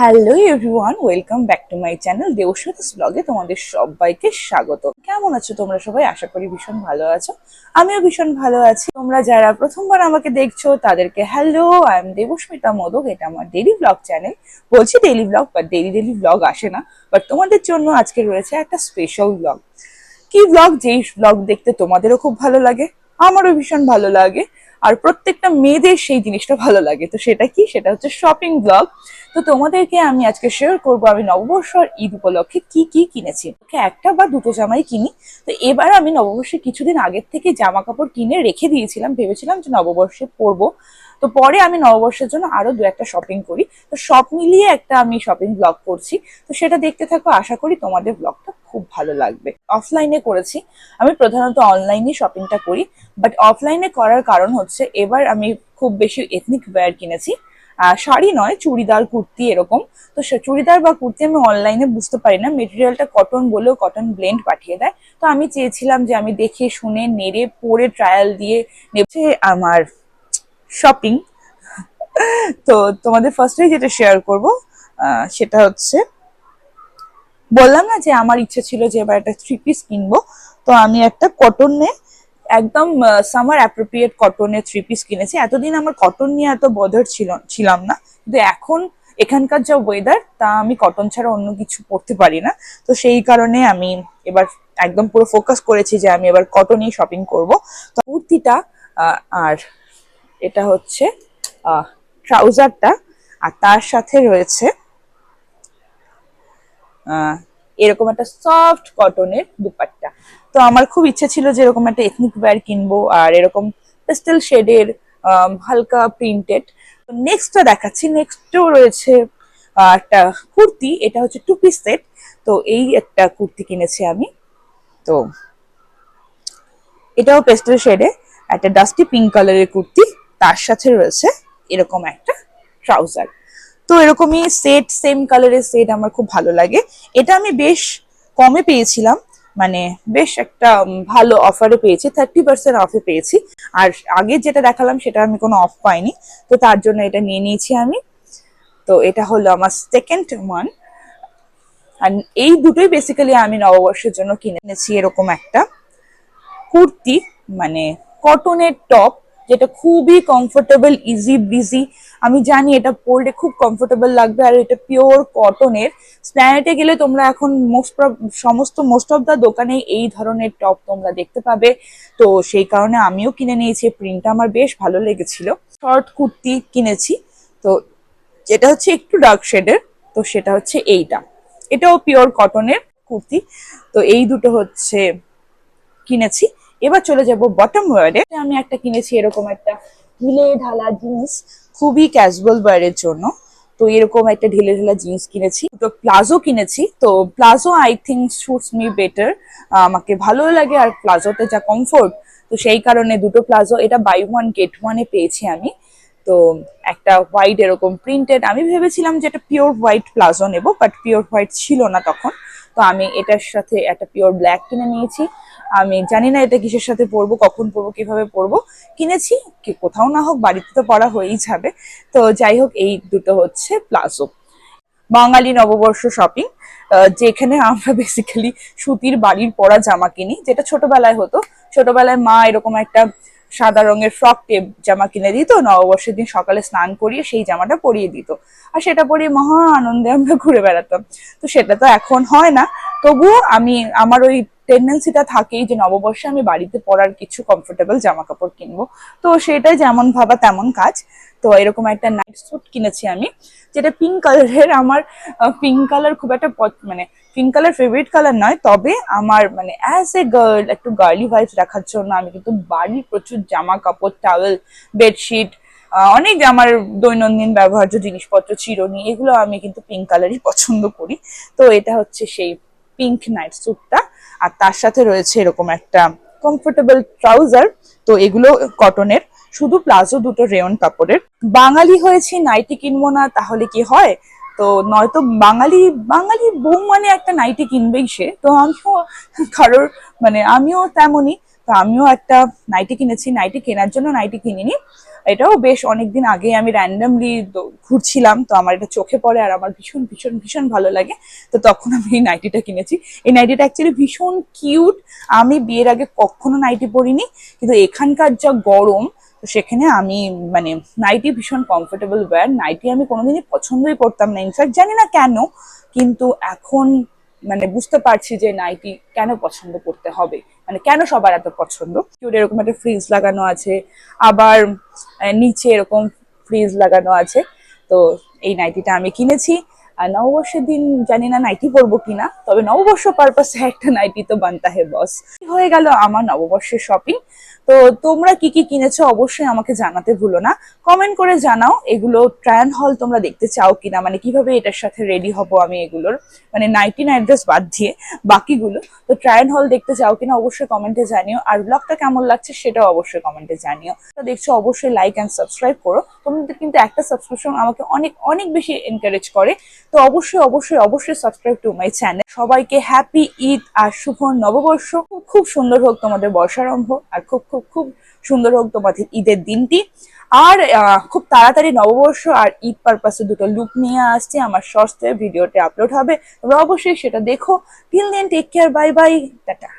Hello everyone welcome back to my channel Debasmita's ব্লগে তোমাদের সবাইকে স্বাগত। কেমন আছো তোমরা সবাই? আশা করি ভীষণ ভালো আছো। আমিও ভীষণ ভালো আছি। তোমরা যারা প্রথমবার আমাকে দেখছ, তাদেরকে hello I am Debasmita Modak এটা আমার ডেলি ব্লগ চ্যানেল বলছি daily vlog but daily daily vlog আসে না। বাট তোমাদের জন্য আজকে রয়েছে একটা স্পেশাল ব্লগ কি ব্লগ যেই ব্লগ দেখতে তোমাদেরও খুব ভালো লাগে, আমারও ভীষণ ভালো লাগে। আর প্রত্যেকটা মেয়েদের সেই জিনিসটা ভালো লাগে। তো সেটা কি? সেটা হচ্ছে শপিং ব্লগ তো তোমাদেরকে আমি আজকে শেয়ার করব আমি নববর্ষ আর ঈদ উপলক্ষে কি কি কিনেছি। একটা বা দুটো জামাই কিনি। তো এবার আমি নববর্ষে কিছুদিন আগের থেকে জামা কাপড় কিনে রেখে দিয়েছিলাম, ভেবেছিলাম যে নববর্ষে পরবো। তো পরে আমি নববর্ষের জন্য আরও দু একটা শপিং করি। তো সব মিলিয়ে একটা আমি শপিং ব্লগ করছি। তো সেটা দেখতে থাকো, আশা করি তোমাদের ব্লগটা খুব ভালো লাগবে। অফলাইনে করেছি। আমি প্রধানত অনলাইনে শপিংটা করি। বাট অফলাইনে করার কারণ হচ্ছে, এবার আমি খুব বেশি এথনিক ওয়্যার কিনেছি। শাড়ি নয়, চুড়িদার, কুর্তি এরকম। তো চুড়িদার বা কুর্তি আমি অনলাইনে বুঝতে পারি না। মেটেরিয়ালটা কটন বলেও কটন ব্লেন্ড পাঠিয়ে দেয়। তো আমি চেয়েছিলাম যে আমি দেখে, শুনে, নেড়ে, পরে ট্রায়াল দিয়ে নেছে আমার শপিং তো তোমাদের ফার্স্টে যেটা শেয়ার করব সেটা হচ্ছে, বললাম না যে আমার ইচ্ছে ছিল যে এবার একটা থ্রি পিস কিনবো। তো আমি একটা কটনে একদম সামার অ্যাপ্রোপ্রিয়েট কটনের থ্রি পিস কিনেছি। এতদিন আমার কটন নিয়ে এত বদর ছিল, ছিলাম না। কিন্তু এখন এখানকার যা ওয়েদার তা আমি কটন ছাড়া অন্য কিছু পরতে পারি না। তো সেই কারণে আমি এবার একদম পুরো ফোকাস করেছি যে আমি এবার কটনই শপিং করব। তো কুর্তিটা আর এটা হচ্ছে ট্রাউজারটা আর তার সাথে রয়েছে এরকম একটা সফট কটনের দুপাট্টা। তো আমার খুব ইচ্ছে ছিল যে এরকম একটা এথনিক ওয়্যার কিনবো আর এরকম পেস্টেল শেডের হালকা প্রিন্টেড নেক্সটটা দেখাচ্ছি। নেক্সটও রয়েছে একটা কুর্তি। এটা হচ্ছে টু পিস সেট তো এই একটা কুর্তি কিনেছি আমি। তো এটাও পেস্টেল শেডে একটা ডাস্টি পিঙ্ক কালারের কুর্তি। তার সাথে রয়েছে এরকম একটা ট্রাউজার তো এরকমই সেট সেম কালারের সেট আমার খুব ভালো লাগে। এটা আমি বেশ কমে পেয়েছিলাম। মানে বেশ একটা ভালো অফারে পেয়েছি থার্টি পার্সেন্ট অফে পেয়েছি। আর আগে যেটা দেখালাম সেটা আমি কোনো অফ পাইনি। তো তার জন্য এটা নিয়ে নিয়েছি আমি। তো এটা হলো আমার সেকেন্ড ওয়ান আর এই দুটোই বেসিক্যালি আমি নববর্ষের জন্য কিনে এনেছি এরকম একটা। কুর্তি মানে কটনের টপ যেটা খুবই কমফোর্টেবল ইজি ব্রিজি আমি জানি এটা পরলে খুব কমফোর্টেবল লাগবে আর এটা পিওর কটনের স্ন্যানেটে গেলে তোমরা এখন মোস্ট সমস্ত মোস্ট অফ দা দোকানে এই ধরনের টপ তোমরা দেখতে পাবে। তো সেই কারণে আমিও কিনে নিয়েছি প্রিন্টটা আমার বেশ ভালো লেগেছিল। শর্ট কুর্তি কিনেছি, তো যেটা হচ্ছে একটু ডার্ক শেডের তো সেটা হচ্ছে এইটা। এটাও পিওর কটনের কুর্তি, তো এই দুটো হচ্ছে কিনেছি। এবার চলে যাব বটম ওয়ারে আমি একটা কিনেছি এরকম একটা ঢিলে ঢালা জিন্স, খুবই ক্যাজুয়াল ওয়ারের জন্য। তো এরকম একটা ঢিলে ঢালা জিন্স কিনেছি তো প্লাজো কিনেছি। তো palazzo I think suits me better আমাকে ভালো লাগে আর প্লাজোতে যা কমফোর্ট তো সেই কারণে দুটো প্লাজো, এটা বাই ওয়ান গেট ওয়ানে পেয়েছি আমি। তো একটা হোয়াইট এরকম প্রিন্টেড আমি ভেবেছিলাম যে এটা পিওর হোয়াইট প্লাজো নেব বাট পিওর হোয়াইট ছিল না তখন। তো আমি এটার সাথে একটা পিওর ব্ল্যাক কিনে নিয়েছি। আমি জানি না এটা কিসের সাথে পরবো, কখন পরবো, কীভাবে পরবো। কিনেছি, কি কোথাও না হোক, বাড়িতে তো পরা হয়েই যাবে। তো যাই হোক, এই দুটো হচ্ছে প্লাজো। বাঙালি নববর্ষ শপিং যেখানে আমরা বেসিক্যালি সুতির বাড়ির পরা জামা কিনি, যেটা ছোটবেলায় হতো। ছোটবেলায় মা এরকম একটা সাদা রঙের ফ্রক টেপ জামা কিনে দিত, নববর্ষের দিন সকালে স্নান করিয়ে সেই জামাটা পরিয়ে দিত। আর সেটা পরিয়ে মহা আনন্দে আমরা ঘুরে বেড়াতাম। তো সেটা তো এখন হয় না। তবুও আমি, আমার ওই টেন্ডেন্সিটা থাকেই যে নববর্ষে আমি বাড়িতে পরার কিছু কমফোর্টেবল জামা কাপড় কিনবো। তো সেটাই যেমন ভাবা তেমন কাজ। তো এরকম একটা নাইট স্যুট কিনেছি আমি, যেটা পিঙ্ক কালারের আমার পিঙ্ক কালার খুব একটা মানে পিঙ্ক কালার ফেভারিট কালার নয়। তবে আমার মানে অ্যাজ এ গার্ল একটু গার্লি ভাইবস রাখার জন্য আমি কিন্তু বাড়ির প্রচুর জামা কাপড় টাওয়েল বেডশিট অনেক আমার দৈনন্দিন ব্যবহার্য জিনিসপত্র, চিরুনি, এগুলো আমি কিন্তু পিঙ্ক কালারই পছন্দ করি। তো এটা হচ্ছে সেই পিঙ্ক নাইট স্যুটটা আর তার সাথে রয়েছে এরকম একটা কমফোর্টেবল ট্রাউজার তো এগুলো কটনের শুধু প্লাজো দুটো রেয়ন কাপড়ের। বাঙালি হয়েছি নাইটি কিনবো না, তাহলে কি হয়? তো নয়তো বাঙালি বাঙালি বউ মানে একটা নাইটি কিনবেই সে। তো আমিও কারোর মানে আমিও তেমনই। তো আমিও একটা নাইটি কিনেছি নাইটি কেনার জন্য নাইটি কিনিনি। এটাও বেশ অনেকদিন আগে আমি র্যান্ডামলি ঘুরছিলাম, তো আমার এটা চোখে পড়ে আর আমার ভীষণ ভীষণ ভীষণ ভালো লাগে। তো তখন আমি এই নাইটিটা কিনেছি। এই নাইটিটা অ্যাকচুয়ালি ভীষণ কিউট আমি বিয়ের আগে কখনো নাইটি পরিনি, কিন্তু এখানকার যা গরম, তো সেখানে আমি মানে নাইটি ভীষণ কমফোর্টেবল ওয়্যার নাইটি আমি কোনোদিনই পছন্দই করতাম না। ইনফ্যাক্ট জানি না কেন, কিন্তু এখন মানে বুঝতে পারছি যে নাইটি কেন পছন্দ করতে হবে। মানে কেন সবার এত পছন্দ? কিউট এরকম একটা ফ্রিজ লাগানো আছে, আবার নিচে এরকম ফ্রিজ লাগানো আছে। তো এই নাইটিটা আমি কিনেছি। আর নববর্ষের দিন জানি না নাইটি পরবো কিনা, তবে নববর্ষ পারপাসে একটা নাইটি তো বানতা হে বস হয়ে গেল আমার নববর্ষের শপিং তো তোমরা কি কি কিনেছো অবশ্যই আমাকে জানাতে ভুলো না। কমেন্ট করে জানাও, এগুলো ট্রায়ান হল তোমরা দেখতে চাও কিনা মানে কীভাবে এটার সাথে রেডি হব আমি এগুলোর মানে নাইটি নাইট ড্রেস বাদ দিয়ে বাকিগুলো। তো ট্রায়ান হল দেখতে চাও কিনা অবশ্যই কমেন্টে জানিও, আর ব্লগটা কেমন লাগছে সেটাও অবশ্যই কমেন্টে জানিও। তো দেখছ অবশ্যই লাইক অ্যান্ড সাবস্ক্রাইব করো, তোমাদের কিন্তু একটা সাবস্ক্রিপশন আমাকে অনেক অনেক বেশি এনকারেজ করে। তো অবশ্যই অবশ্যই অবশ্যই সাবস্ক্রাইব টু মাই চ্যানেল সবাইকে হ্যাপি ঈদ আর শুভ নববর্ষ। খুব সুন্দর হোক তোমাদের বর্ষারম্ভ, আর খুব খুব খুব খুব সুন্দর হোক তোমাদের ঈদের দিনটি। আর খুব তাড়াতাড়ি নববর্ষ আর ঈদ পারপাসে দুটো লুক নিয়ে আসছে। আমার শর্টসে ভিডিওটি আপলোড হবে। তোমরা অবশ্যই সেটা দেখো। Till then take care bye bye tata.